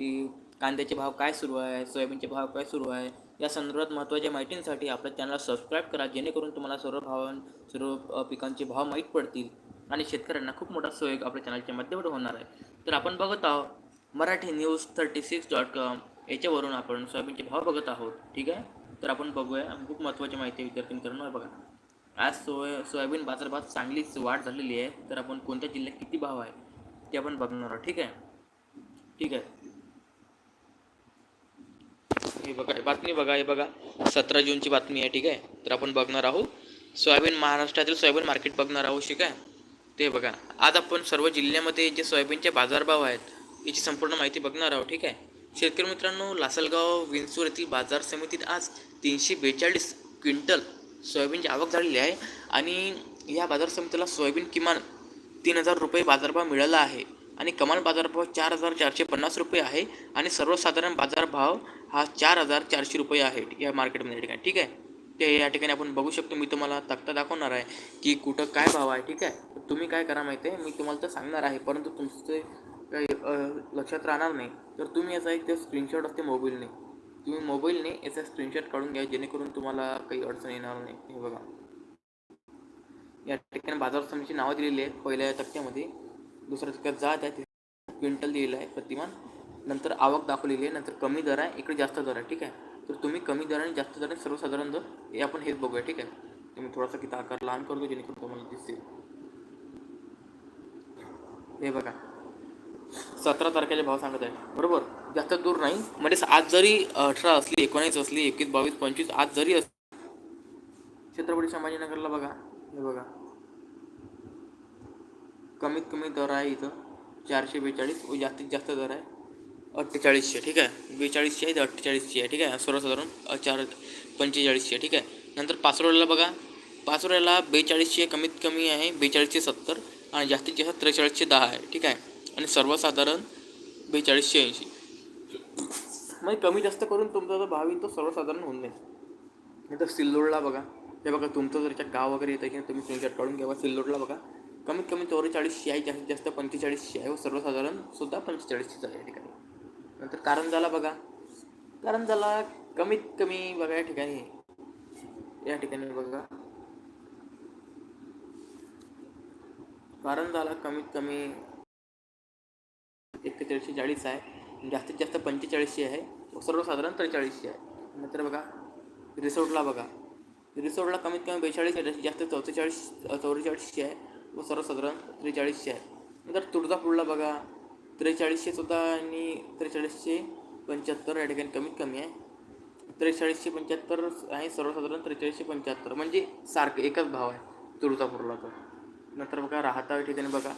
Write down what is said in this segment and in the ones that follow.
की कांद्याचे भाव काय सुरू आहे सोयाबीनचे भाव काय सुरू आहे या संदर्भात महत्त्वाच्या माहितींसाठी आपल्या चॅनलला सबस्क्राईब करा जेणेकरून तुम्हाला सर्व भाव सर्व पिकांचे भाव माहीत पडतील आणि शेतकऱ्यांना खूप मोठा सहयोग आपल्या चॅनलच्या माध्यमातून होणार आहे. तर आपण बघत आहोत Marathi news thirty six dot com याच्यावरून आपण सोयाबीनचे भाव बघत आहोत ठीक आहे? तर आपण बघूया खूप महत्त्वाची माहिती विद्यार्थी मित्रांनो बघा. आज सोय सोयाबीन बाजारभात चांगलीच वाढ झालेली आहे तर आपण कोणत्या जिल्ह्यात किती भाव आहे ते आपण बघणार आहोत ठीक आहे? ठीक आहे. हे बघा बातमी बघा हे बघा. सतरा जूनची बातमी आहे ठीक आहे? तर आपण बघणार आहोत. सोयाबीन महाराष्ट्रातील सोयाबीन मार्केट बघणार आहोत ठीक आहे? ते बघा. आज आपण सर्व जिल्ह्यामध्ये जे सोयाबीनचे बाजारभाव आहेत याची संपूर्ण माहिती बघणार आहोत ठीक आहे? शेतकरी मित्रांनो लासलगाव विंचूर येथील बाजार समितीत आज तीनशे बेचाळीस क्विंटल सोयाबीनची आवक झालेली आहे आणि या बाजार समितीला सोयाबीन किमान तीन हजार रुपये बाजारभाव मिळाला आहे. आणि कमाल बाजारभाव चार हजार चारशे पन्नास रुपये आहे आणि सर्वसाधारण बाजारभाव हा चार हजार चारशे रुपये आहे या मार्केटमध्ये ठिकाणी ठीक आहे? ते या ठिकाणी आपण बघू शकतो. मी तुम्हाला तक्ता दाखवणार आहे की कुठं काय भाव आहे ठीक आहे? तुम्ही काय करा माहिती आहे? मी तुम्हाला तर सांगणार आहे परंतु तुमचे काही लक्षात राहणार नाही. तर तुम्ही याचा एक ते स्क्रीनशॉट असते मोबाईलने. तुम्ही मोबाईलने याचा स्क्रीनशॉट काढून घ्या जेणेकरून तुम्हाला काही अडचण येणार नाही. हे बघा. या ठिकाणी बाजार समितीची नावं दिलेली आहेत पहिल्या तक्त्यामध्ये. दुसऱ्या ठिकाणी जात आहे तिथे क्विंटल दिलेलं आहे प्रतिमान. नंतर आवक दाखवलेली आहे नंतर कमी दर आहे इकडे जास्त दर आहे ठीक आहे? तर तुम्ही कमी दर आणि जास्त दराने सर्वसाधारण दर हे आपण हेच बघूया ठीक आहे? तुम्ही थोडासा किती आकार लहान करतो जेणेकरून तुम्हाला दिसतील हे बघा. सतरा तारखेचे भाव सांगत आहे. बरोबर? जास्त दूर नाही. म्हणजे आज जरी अठरा असली एकोणीस असली एकवीस बावीस पंचवीस आज जरी असली छत्रपती संभाजीनगरला बघा. हे बघा. कमीत कमी दर आहे इथं. चारशे बेचाळीस व जास्तीत जास्त दर आहे. अठ्ठेचाळीसशे ठीक आहे? बेचाळीसशे आहे ते अठ्ठेचाळीसशे आहे ठीक आहे? सर्वसाधारण चार पंचेचाळीसशे आहे ठीक आहे? नंतर पाचोऱ्याला बघा. पाचोऱ्याला बेचाळीसशे कमीत कमी आहे बेचाळीसशे सत्तर आणि जास्तीत जास्त त्रेचाळीसशे दहा आहे ठीक आहे? आणि सर्वसाधारण बेचाळीसशे ऐंशी. म्हणजे कमी जास्त करून तुमचा जो भाव येईल तो सर्वसाधारण होऊन जाईल. नाही तर सिल्लोडला बघा. हे बघा तुमचं जर गाव वगैरे येतं की तुम्ही स्क्रीनशॉट काढून घ्या. सिल्लोडला बघा. कमीत कमी चौवेचाळीसशे आहे जास्तीत जास्त पंचेचाळीसशे आहे. व सर्वसाधारण सुद्धा पंचेचाळीसशेच आहे या ठिकाणी. नंतर कारण झाला बघा. कारण झाला कमीत कमी बघा या ठिकाणी. या ठिकाणी बघा. कारंजाला कमीत कमी एक्केचाळीसशे चाळीस आहे. जास्तीत जास्त पंचेचाळीसशे आहे. व सर्वसाधारण त्रेचाळीसशे आहे. नंतर बघा. रिसोर्टला बघा. रिसोर्टला कमीत कमी बेचाळीस आहे जास्तीत जास्त चौवेचाळीस चौवेचाळीसशे आहे. व सर्वसाधारण त्रेचाळीसशे आहे. नंतर तुळजापूरला बघा, त्रेचाळीसशे सुद्धा आणि त्रेचाळीसशे पंच्याहत्तर या ठिकाणी कमीत कमी आहे. त्रेचाळीसशे पंच्याहत्तर आहे सर्वसाधारण त्रेचाळीसशे पंच्याहत्तर. म्हणजे सारखं एकच भाव आहे तुळजापूरला तर. नंतर बघा, राहता या ठिकाणी बघा,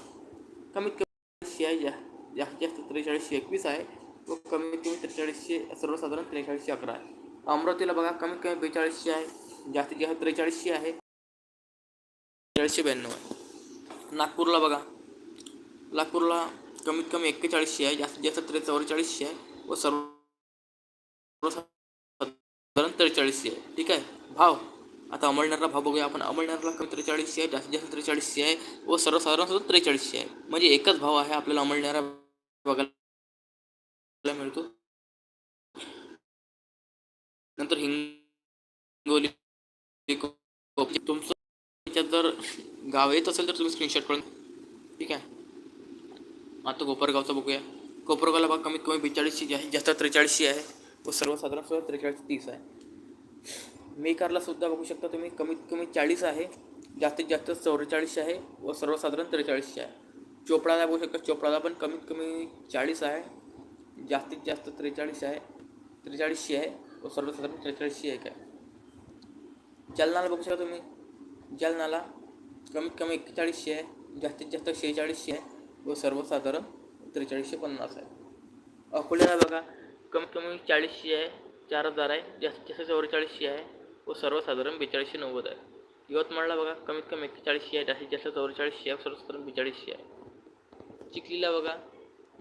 कमीत कमी आहे. जा जास्तीत जास्त त्रेचाळीसशे एकवीस आहे व कमीत कमी त्रेचाळीसशे, सर्वसाधारण त्रेचाळीसशे अकरा आहे. अमरावतीला बघा, कमीत कमी बेचाळीसशे आहे. जास्तीत जास्त त्रेचाळीसशे आहे. चाळीसशे ब्याण्णव आहे. नागपूरला बघा. नागपूरला कमीत कमी एक्केचाळीसशे आहे. जास्तीत जास्त त्रे चौवेचाळीसशे आहे व सर्व साधारण त्रेचाळीसशे आहे. ठीक आहे? भाव. आता अमळनेरला भाव बघूया आपण. अमळनेरला कमी त्रेचाळीसशे आहे जास्तीत जास्त त्रेचाळीसशे आहे व सर्वसाधारण सुद्धा त्रेचाळीसशे आहे. म्हणजे एकच भाव आहे आपल्याला अमळनेरा बघायला मिळतो. नंतर हिंगोली तुमचं जर गाव येत असेल तर तुम्ही स्क्रीनशॉट करून ठीक आहे. आता कोपरगावचं बघूया. कोपरगावला भाग कमीत कमी बेचाळीसशे आहे जास्त त्रेचाळीसशे आहे व सर्वसाधारण सुद्धा त्रेचाळीस तीस आहे. मेकारला सुद्धा बघू शकता तुम्ही कमीत कमी चाळीस आहे जास्तीत जास्त चौवेचाळीसशे आहे व सर्वसाधारण त्रेचाळीसशे आहे. चोपडाला बघू शकता चोपडाला पण कमीत कमी चाळीस आहे जास्तीत जास्त त्रेचाळीस आहे त्रेचाळीसशे आहे व सर्वसाधारण त्रेचाळीसशे एक आहे. जालनाला बघू शकता तुम्ही जालनाला कमीत कमी एक्केचाळीसशे आहे. जास्तीत जास्त शेहेचाळीसशे आहे. व सर्वसाधारण त्रेचाळीसशे पन्नास आहे. अकोल्याला बघा कमीत कमी चाळीसशे आहे चार हजार आहे जास्तीत जास्त चौवेचाळीसशे आहे व सर्वसाधारण बेचाळीसशे नव्वद आहे. यवतमाळला बघा कमीत कमी एक्केचाळीसशे आहे जास्तीत जास्त चौवेचाळीसशे आहे सर्वसाधारण बेचाळीसशे आहे. चिखलीला बघा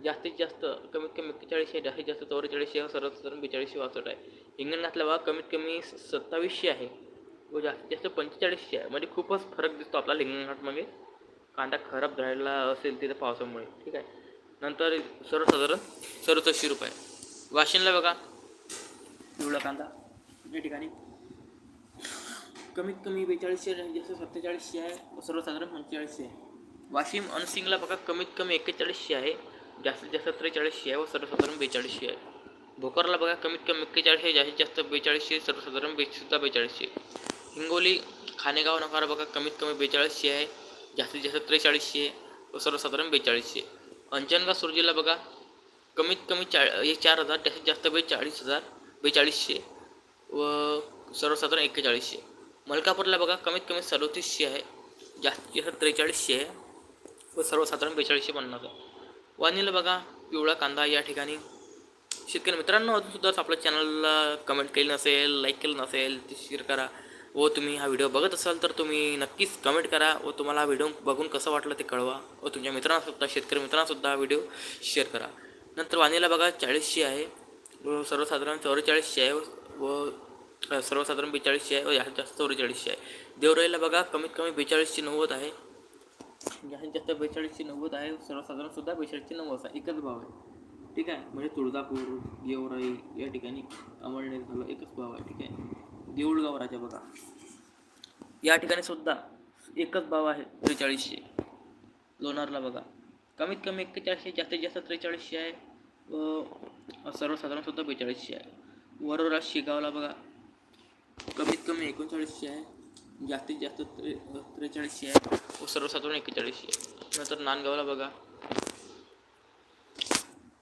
जास्तीत जास्त कमीत कमी एक्केचाळीसशे आहे जास्तीत जास्त चौवेचाळीसशे आहे सर्वसाधारण बेचाळीसशे वासष्ट आहे. हिंगणघातला बघा कमीत कमी सत्तावीसशे आहे. हो व जास्तीत जास्त पंचेचाळीसशे आहे. म्हणजे खूपच फरक दिसतो आपला हिंगणघाटमध्ये कांदा खराब झालेला असेल तिथे पावसामुळे ठीक आहे. नंतर सर्वसाधारण सदुसष्टशे रुपये. वाशिनला बघा. पिवळा कांदा या ठिकाणी. कमीत कमी बेचाळीसशे जास्त सत्तेचाळीसशे आहे. व सर्वसाधारण पंचेचाळीसशे आहे. वाशिम अनसिंगला बघा कमीत कमी एक्केचाळीसशे आहे. जास्तीत जास्त त्रेचाळीसशे आहे व सर्वसाधारण बेचाळीसशे आहे. भोकरला बघा कमीत कमी एक्केचाळीसशे जास्तीत जास्त बेचाळीसशे सर्वसाधारण बेसुद्धा बेचाळीसशे. हिंगोली खानेगाव नकारा बघा कमीत कमी बेचाळीसशे आहे. जास्तीत जास्त त्रेचाळीसशे व सर्वसाधारण बेचाळीसशे अंजनगाव सुरजीला बघा कमीत कमी चा हे चार हजार जास्तीत जास्त बेचाळीस हजार बेचाळीसशे व सर्वसाधारण एक्केचाळीसशे मलकापूरला बघा कमीत कमी सदोतीसशे आहे. जास्तीत जास्त त्रेचाळीसशे आहे. व सर्वसाधारण बेचाळीसशे पन्नास आहे. वाणीला बघा पिवळा कांदा या ठिकाणी. शेतकरी मित्रांनो अजूनसुद्धाच आपल्या चॅनलला कमेंट केली नसेल लाईक केलं नसेल ते शेअर करा. व तुम्ही हा व्हिडिओ बघत असाल तर तुम्ही नक्कीच कमेंट करा व तुम्हाला हा व्हिडिओ बघून कसं वाटलं ते कळवा व तुमच्या मित्रांनासुद्धा शेतकरी मित्रांनासुद्धा हा व्हिडिओ शेअर करा. नंतर वाणीला बघा चाळीसशे आहे व सर्वसाधारण चौवेचाळीसशे आहे व सर्वसाधारण बेचाळीसशे आहे व जास्तीत जास्त चौवेचाळीसशे आहे. देवराईला बघा कमीत कमी बेचाळीसशे नव्वद आहे. जास्तीत जास्त बेचाळीसशे नव्वद आहे सर्वसाधारणसुद्धा बेचाळीसशे नव्वद आहे एकच भाव आहे. ठीक आहे? म्हणजे तुळजापूर गेवराई या ठिकाणी अमळनेर झालं एकच भाव आहे. ठीक आहे? देऊळगाव राजा बघा. या ठिकाणी सुद्धा एकच भाव आहे त्रेचाळीसशे. लोणारला बघा. कमीत कमी एक्केचाळीसशे जास्तीत जास्त त्रेचाळीसशे आहे. व सर्वसाधारण सुद्धा बेचाळीसशे आहे. वरोरा शेगावला बघा. कमीत कमी एकोणचाळीसशे आहे. जास्तीत जास्त त्रे त्रेचाळीसशे आहे. व सर्वसाधारण एक्केचाळीसशे आहे. नंतर नांदगावला बघा.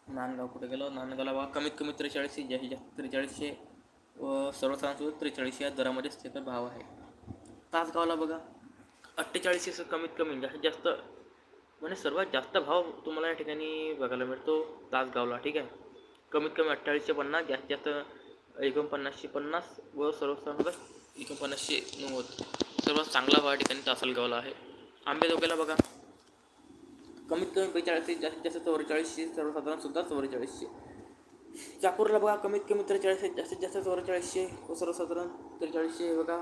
नांदगाव कुठे गेलो? नांदगावला बघा. कमीत कमी त्रेचाळीसशे जास्तीत जास्त त्रेचाळीसशे. व सर्वसाधारण सुद्धा या दरामध्येच त्याचा भाव आहे. तासगावला बघा अठ्ठेचाळीसशे असं कमीत कमी जास्तीत जास्त म्हणजे सर्वात जास्त भाव तुम्हाला या ठिकाणी बघायला मिळतो तासगावला ठीक आहे? कमीत कमी अठ्ठावीसशे पन्नास जास्तीत जास्त एकोणपन्नासशे पन्नास व सर्वसाधारण एकोणपन्नासशे नव्वद. सर्वात चांगला भाव या ठिकाणी तासलगावला आहे. आंबेजोगाईला बघा कमीत कमी बेचाळीसशे जास्तीत जास्त चौवेचाळीसशे सर्वसाधारण सुद्धा चौवेचाळीसशे. चाकूरला बघा कमीत कमी त्रेचाळीसशे जास्तीत जास्त चौवेचाळीसशे व सर्वसाधारण त्रेचाळीसशे बघा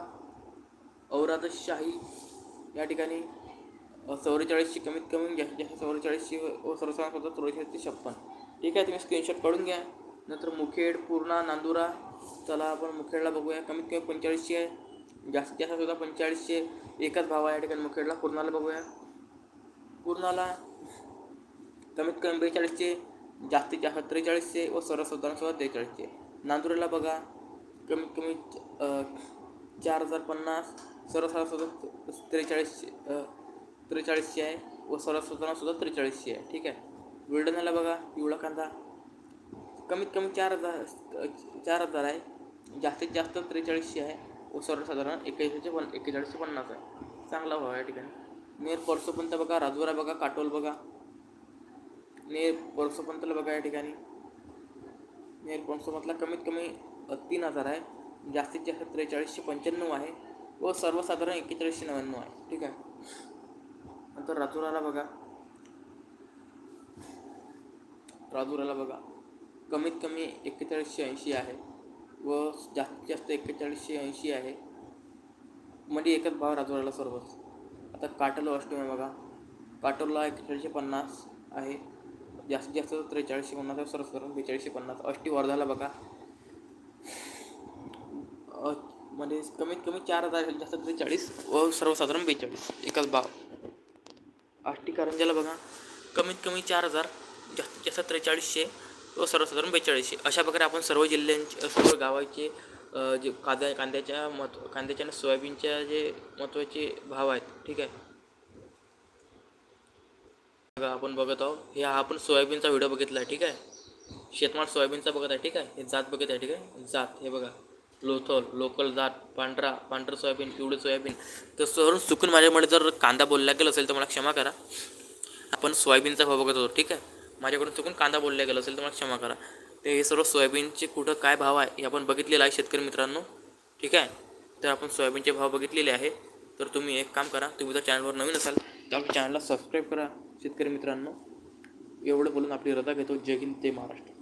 औरादशाही या ठिकाणी चौवेचाळीसशे कमीत कमी जास्तीत जास्त चौवेचाळीसशे व सर्वसाधारण सुद्धा चौवेचाळीसशे छप्पन ठीक आहे तुम्ही स्क्रीनशॉट काढून घ्या नंतर मुखेड पूर्णा नांदुरा चला आपण मुखेडला बघूया कमीत कमी पंचेचाळीसशे आहे जास्तीत जास्त सुद्धा पंचेचाळीसशे एकच भाव आहे या ठिकाणी मुखेडला पूर्णाला बघूया पूर्णाला कमीत कमी बेचाळीसशे जास्तीत जास्त त्रेचाळीसशे व सर्वसाधारण सुद्धा त्रेचाळीसशे. नांदुरेला बघा कमीत कमी चार हजार पन्नास सर्वसाधारण त्रेचाळीसशे त्रेचाळीसशे आहे व सर्वसाधारण त्रेचाळीसशे आहे. ठीक आहे? बुलढाण्याला बघा पिवळा कांदा. कमीत कमी चार हजार चार हजार आहे. जास्तीत जास्त त्रेचाळीसशे आहे व सर्वसाधारण एक्केचाळीसशे पन एक्केचाळीसशे पन्नास आहे. चांगला भाव आहे या ठिकाणी. मेर परसोपंत बघा राजूरा बघा काटोल बघा. नेर परसोपंतला बघा या ठिकाणी. नेर परसोपंतला कमीत कमी तीन हजार आहे. जास्तीत जास्त त्रेचाळीसशे पंच्याण्णव आहे. व सर्वसाधारण एक्केचाळीसशे नव्याण्णव आहे. ठीक आहे? नंतर राजुराला बघा. राजुराला बघा. कमीत कमी एक्केचाळीसशे ऐंशी आहे. व जास्तीत जास्त एक्केचाळीसशे ऐंशी आहे. म्हणजे एकच भाव राजुराला सर्वच. आता काटल अष्टमी आहे बघा. काटोलला एक्केचाळीसशे पन्नास आहे. जास्तीत जास्त त्रेचाळीसशे पन्नास सरस सर्वसाधारण बेचाळीसशे पन्नास. अष्टी वर्धाला बघा. अ, म्हणजे कमीत कमी चार हजार जास्त त्रेचाळीस व सर्वसाधारण बेचाळीस. एकाच भाव. आष्टी कारंजाला बघा. कमीत कमी चार हजार जास्तीत जास्त त्रेचाळीसशे व सर्वसाधारण बेचाळीसशे. अशा प्रकारे आपण सर्व जिल्ह्यांचे सर्व गावाचे जे कांद्या कांद्याच्या महत्त्व कांद्याच्या आणि सोयाबीनच्या जे महत्त्वाचे भाव आहेत ठीक आहे? बघा आपण बघत आहोत. हे हा आपण सोयाबीनचा व्हिडिओ बघितला आहे ठीक आहे? शेतमाल सोयाबीनचा बघत आहे ठीक आहे? हे जात बघत आहे ठीक आहे? जात हे बघा. लोथल लोकल जात पांढरा पांढरं सोयाबीन पिवळं सोयाबीन. तर सहरून चुकून माझ्यामुळे जर कांदा बोलला गेला असेल तर मला क्षमा करा. आपण सोयाबीनचा भाव बघत होतो ठीक आहे? माझ्याकडून चुकून कांदा बोलला गेला असेल तर मला क्षमा करा. ते हे सर्व सोयाबीनचे कुठं काय भाव आहे हे आपण बघितलेलं आहे शेतकरी मित्रांनो ठीक आहे? तर आपण सोयाबीनचे भाव बघितलेले आहे. तर तुम्ही एक काम करा तुम्ही जर चॅनलवर नवीन असाल तर आपल्या चॅनलला सबस्क्राईब करा. शेतकरी मित्रांनो एवढं बोलून आपली रजा घेतो. जय हिंद ते महाराष्ट्र.